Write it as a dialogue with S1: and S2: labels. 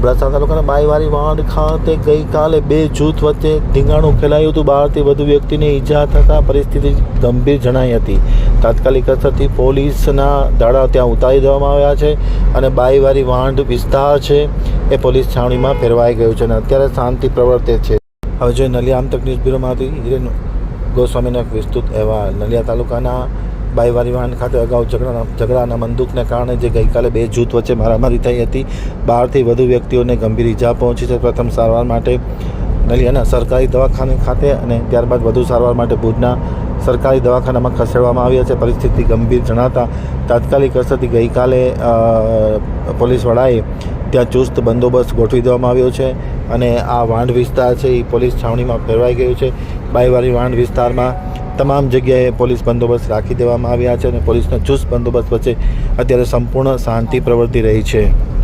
S1: અબડાસા તાલુકાના બાઈવારી વાંડ ખાતે ગઈકાલે બે જૂથ વચ્ચે ધીંગાણું ખેલાયું હતું. બહારથી વધુ વ્યક્તિને ઈજા થતાં પરિસ્થિતિ ગંભીર જણાઈ હતી. તાત્કાલિક અસરથી પોલીસના ધાડા ત્યાં ઉતારી દેવામાં આવ્યા છે અને બાઈવારી વાંડ વિસ્તાર છે એ પોલીસ છાવણીમાં ફેરવાઈ ગયું છે અને અત્યારે શાંતિ પ્રવર્તે છે. હવે જોઈએ નલિયા આમતક ન્યૂઝ બ્યુરોમાંથી હિરેન ગોસ્વામીના એક વિસ્તૃત અહેવાલ. નલિયા તાલુકાના બાઈવારી વાહન ખાતે અગાઉ ઝઘડાના ઝઘડાના બંદૂકને કારણે જે ગઈકાલે બે જૂથ વચ્ચે મારામારી થઈ હતી, બારથી વધુ વ્યક્તિઓને ગંભીર ઈજા પહોંચી છે. પ્રથમ સારવાર માટે નલિયાના સરકારી દવાખાને ખાતે અને ત્યારબાદ વધુ સારવાર માટે ભુજના સરકારી દવાખાનામાં ખસેડવામાં આવ્યા છે. પરિસ્થિતિ ગંભીર જણાતા તાત્કાલિક અસરથી ગઈકાલે પોલીસવાળાએ ત્યાં ચુસ્ત બંદોબસ્ત ગોઠવી દેવામાં આવ્યો છે અને આ વાંઢ વિસ્તાર છે એ પોલીસ છાવણીમાં ફેરવાઈ ગયું છે. બાઈવારી વાંઢ વિસ્તારમાં તમામ જગ્યાએ પોલીસ બંદોબસ્ત રાખી દેવામાં આવ્યા છે અને પોલીસના ચુસ્ત બંદોબસ્ત વચ્ચે અત્યારે સંપૂર્ણ શાંતિ પ્રવર્તી રહી છે.